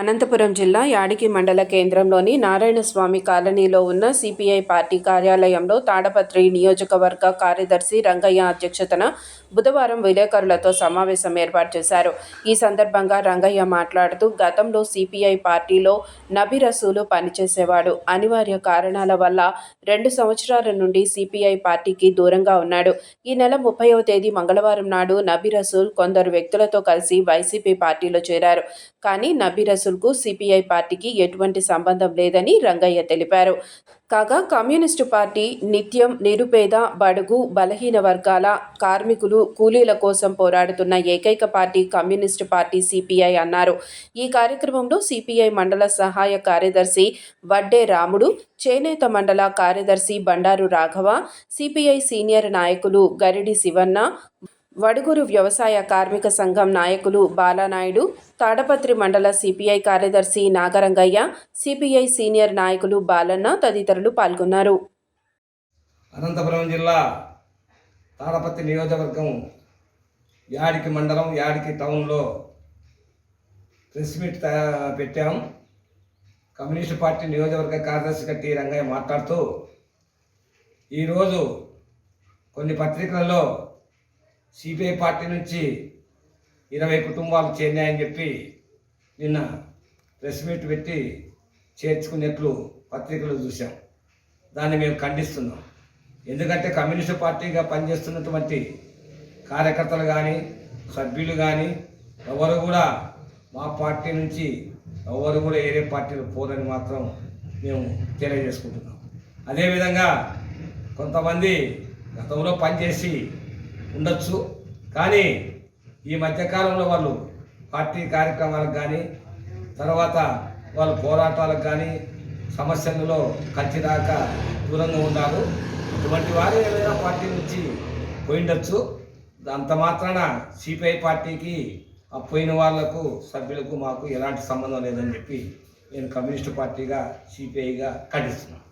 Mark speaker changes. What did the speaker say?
Speaker 1: అనంతపురం జిల్లా యాడికి మండల కేంద్రంలోని నారాయణస్వామి కాలనీలో ఉన్న సిపిఐ పార్టీ కార్యాలయంలో తాడపత్రి నియోజకవర్గ కార్యదర్శి రంగయ్య అధ్యక్షతన బుధవారం విలేకరులతో సమావేశం ఏర్పాటు చేశారు. ఈ సందర్భంగా రంగయ్య మాట్లాడుతూ గతంలో సిపిఐ పార్టీలో నబీ రసూలు పనిచేసేవాడు. అనివార్య కారణాల వల్ల రెండు సంవత్సరాల నుండి సిపిఐ పార్టీకి దూరంగా ఉన్నాడు. ఈ నెల ముప్పైవ తేదీ మంగళవారం నాడు నబీ రసూల్ కొందరు వ్యక్తులతో కలిసి వైసీపీ పార్టీలో చేరారు. కానీ నబీ రసూల్కు సిపిఐ పార్టీకి ఎటువంటి సంబంధం లేదని రంగయ్య తెలిపారు. కాగా కమ్యూనిస్టు పార్టీ నిత్యం నిరుపేద బడుగు బలహీన వర్గాల కార్మికులు కూలీల కోసం పోరాడుతున్న ఏకైక పార్టీ కమ్యూనిస్టు పార్టీ సిపిఐ అన్నారు. ఈ కార్యక్రమంలో సిపిఐ మండల సహాయ కార్యదర్శి వడ్డే రాముడు చేనేత మండల కార్యదర్శి బండారు రాఘవ సిపిఐ సీనియర్ నాయకులు గరిడి శివన్న వడుగురు వ్యవసాయ కార్మిక సంఘం నాయకులు బాలానాయుడు తాడపత్రి మండల సిపిఐ కార్యదర్శి నాగరంగయ్య సిపిఐ సీనియర్ నాయకులు బాలన్న తదితరులు పాల్గొన్నారు.
Speaker 2: అనంతపురం జిల్లా తాడపత్రి నియోజకవర్గం యాడికి మండలం యాడికి టౌన్లో ప్రెస్ మీట్ పెట్టాం. కమ్యూనిస్ట్ పార్టీ నియోజకవర్గ కార్యదర్శిగా టి రంగయ్య మాట్లాడుతూ ఈరోజు కొన్ని పత్రికలలో సిపిఐ పార్టీ నుంచి ఇరవై కుటుంబాలు చేరినాయని చెప్పి నిన్న ప్రెస్ మీట్ పెట్టి చేర్చుకున్నట్లు పత్రికలు చూసాం దాన్ని మేము ఖండిస్తున్నాం. ఎందుకంటే కమ్యూనిస్టు పార్టీగా పనిచేస్తున్నటువంటి కార్యకర్తలు కానీ సభ్యులు కానీ ఎవరు కూడా మా పార్టీ నుంచి ఎవరు కూడా ఏరే పార్టీలు పోరని మాత్రం మేము తెలియజేసుకుంటున్నాం. అదేవిధంగా కొంతమంది గతంలో పనిచేసి ఉండొచ్చు. కానీ ఈ మధ్యకాలంలో వాళ్ళు పార్టీ కార్యక్రమాలకు కానీ తర్వాత వాళ్ళ పోరాటాలకు కానీ సమస్యలలో కలిసి దూరంగా ఉన్నారు. ఇటువంటి వారు ఏదైనా పార్టీ నుంచి పోయిండొచ్చు. అంత మాత్రాన సిపిఐ పార్టీకి ఆ పోయిన వాళ్ళకు సభ్యులకు మాకు ఎలాంటి సంబంధం లేదని చెప్పి నేను కమ్యూనిస్టు పార్టీగా సిపిఐగా ఖండిస్తున్నాను.